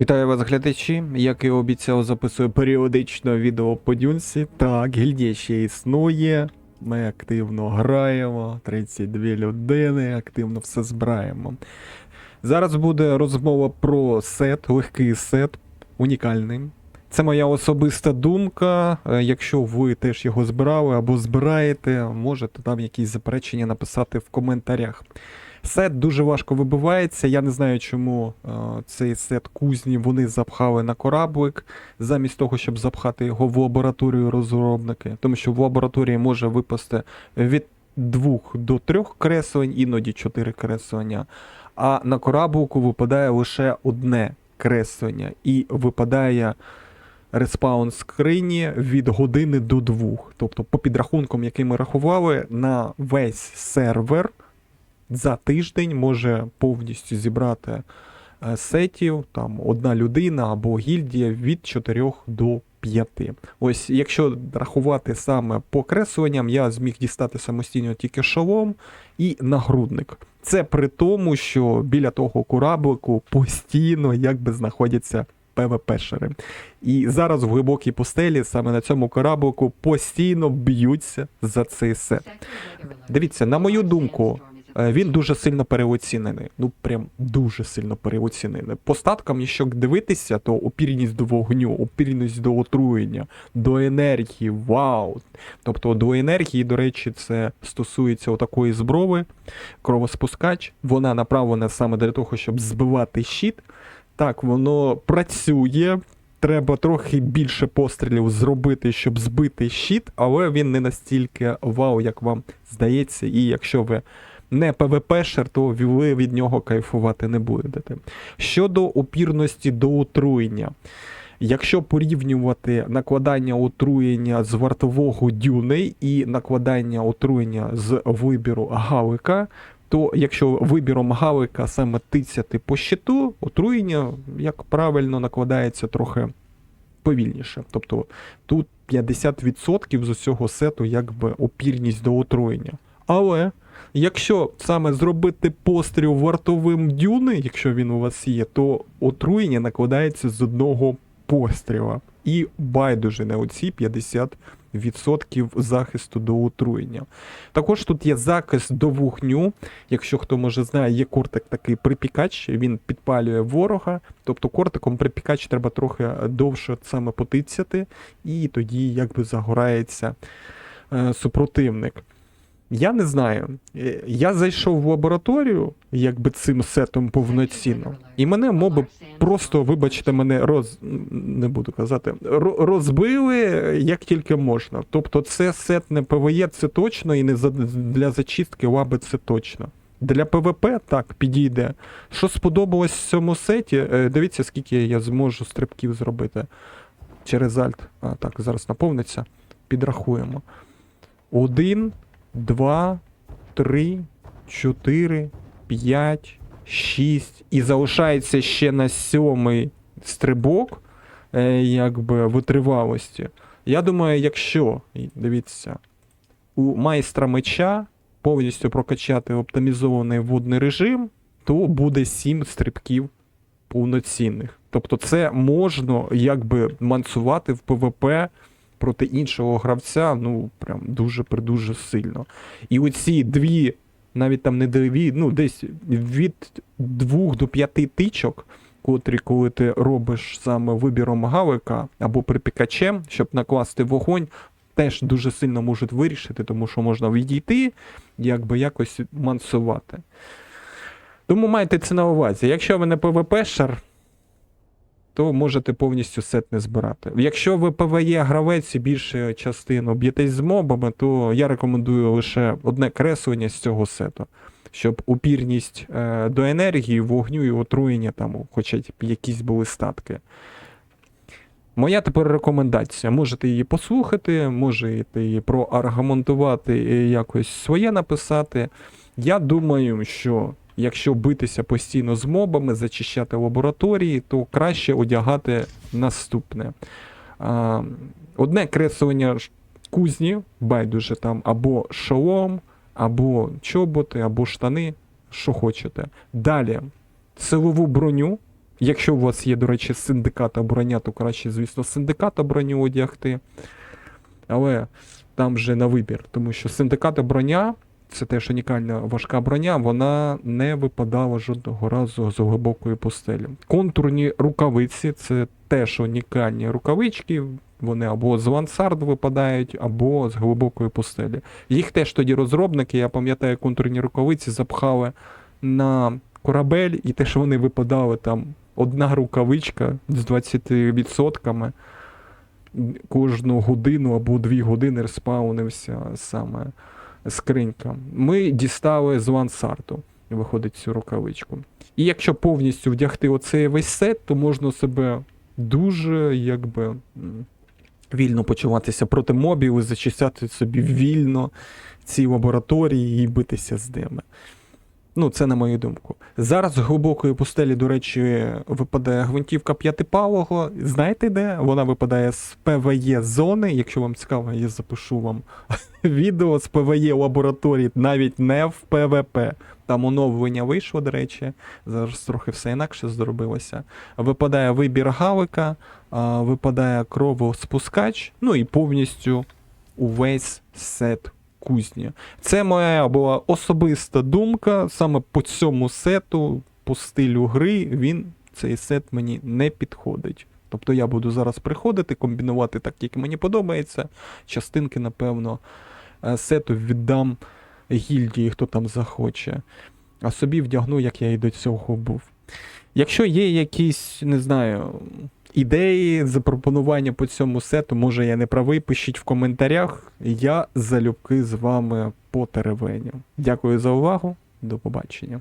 Вітаю вас, глядачі. Як і обіцяв, записую періодично відео по дюнсі. Так, гільдія ще існує. Ми активно граємо. 32 людини, активно все збираємо. Зараз буде розмова про сет, легкий сет, унікальний. Це моя особиста думка. Е, Якщо ви теж його збирали або збираєте, можете там якісь заперечення написати в коментарях. Сет дуже важко вибивається. Я не знаю, чому е, цей сет кузні вони запхали на кораблик, замість того, щоб запхати його в лабораторію розробники. Тому що в лабораторії може випасти від двох до трьох креслень, іноді чотири креслення. А на кораблику випадає лише одне креслення, і випадає респаун скрині від години до двох. Тобто, по підрахункам, які ми рахували, на весь сервер за тиждень може повністю зібрати е, сетів, там одна людина або гільдія від 4 до 5. Ось, якщо рахувати саме по кресленням, я зміг дістати самостійно тільки шолом і нагрудник. Це при тому, що біля того кораблику постійно якби знаходяться ПВП-шери. І зараз в глибокій пустелі саме на цьому кораблику постійно б'ються за цей сет. Дивіться, на мою думку, Він дуже сильно переоцінений. Ну прям дуже сильно переоцінений. По статкам, якщо дивитися, то опірність до вогню, опірність до отруєння, до енергії, вау. Тобто до енергії, до речі, це стосується отакої зброви, кровоспускач. Вона направлена саме для того, щоб збивати щит. Так, воно працює. Треба трохи більше пострілів зробити, щоб збити щит, але він не настільки вау, як вам здається. І якщо ви не ПВПшер, то ви від нього кайфувати не будете. Щодо опірності до отруєння. Якщо порівнювати накладання отруєння з вартового дюни і накладання отруєння з вибіру галика, то якщо вибіром галика саме тицяти по щиту, отруєння, як правильно, накладається трохи повільніше. Тобто тут 50% з усього сету якби опірність до отруєння. Але якщо саме зробити постріл вартовим дюни, якщо він у вас є, то отруєння накладається з одного постріла. І байдуже на оці 50% захисту до отруєння. Також тут є захист до вогню. Якщо хто може знає, є кортик такий припікач, він підпалює ворога. Тобто кортиком припікач треба трохи довше саме потицяти, і тоді якби загорається е, супротивник. Я не знаю. Е, Я зайшов в лабораторію, якби цим сетом повноцінно, і мене моби просто, вибачте, мене роз не буду казати, розбили як тільки можна. Тобто, це сет не ПВЕ, це точно, і не для зачистки лаби це точно. Для ПВП так підійде. Що сподобалось в цьому сеті? Е, Дивіться, скільки я зможу стрибків зробити через альт. А, так, зараз наповниться. Підрахуємо. Один, два, три, чотири, п'ять, шість. І залишається ще на сьомий стрибок, е, якби витривалості. Я думаю, якщо, дивіться, у майстра меча повністю прокачати оптимізований водний режим, то буде 7 стрибків повноцінних. Тобто це можна якби мансувати в ПВП проти іншого гравця, ну прям дуже придуже сильно. І оці дві, навіть там не дві, ну десь від двох до п'яти тичок, котрі, коли ти робиш саме вибіром галика або припікачем, щоб накласти вогонь, теж дуже сильно можуть вирішити, тому що можна відійти, якби якось мансувати. Тому майте це на увазі. Якщо ви не ПВП-шер, то можете повністю сет не збирати. Якщо ви ПВЕ гравець і більше частину б'єтесь з мобами, то я рекомендую лише одне креслення з цього сету, щоб упірність е, до енергії, вогню і отруєння там, хоча б якісь були статки. Моя тепер рекомендація. Можете її послухати, можете її проаргументувати і якось своє написати. Я думаю, що якщо битися постійно з мобами, зачищати лабораторії, то краще одягати наступне. Одне креслення кузні, байдуже там або шолом, або чоботи, або штани, що хочете. Далі силову броню Якщо у вас є, до речі, синдиката броня, то краще, звісно, синдиката броню одягти. Але там вже на вибір, тому що синдиката броня, це теж унікальна важка броня, вона не випадала жодного разу з глибокої пустелі. Контурні рукавиці це теж унікальні рукавички. Вони або з лансард випадають, або з глибокої пустелі. Їх теж тоді розробники, я пам'ятаю, контурні рукавиці запхали на корабель, і те, що вони випадали там одна рукавичка з 20% кожну годину або дві години респаунився саме скринька. Ми дістали з лансарту, виходить цю рукавичку. І якщо повністю вдягти оцей весь сет, то можна себе дуже якби. Вільно почуватися проти мобів і зачищати собі вільно ці лабораторії і битися з ними. Ну, це на мою думку. Зараз з глибокої пустелі, до речі, випадає гвинтівка п'ятипалого. Знаєте де? Вона випадає з ПВЄ зони. Якщо вам цікаво, я запишу вам відео з ПВЄ лабораторії, навіть не в ПВП. Там оновлення вийшло, до речі. Зараз трохи все інакше зробилося. Випадає вибір галика, випадає кровоспускач, ну і повністю увесь сет кузні. Це моя була особиста думка. Саме по цьому сету, по стилю гри, він цей сет мені не підходить. Тобто я буду зараз приходити, комбінувати так, як мені подобається. Частинки, напевно, е, сету віддам гільдії, хто там захоче. А собі вдягну, як я і до цього був. Якщо є якісь, не знаю, ідеї, запропонування по цьому сету, може я не правий, пишіть в коментарях. Я залюбки з вами по теревеню. Дякую за увагу. До побачення.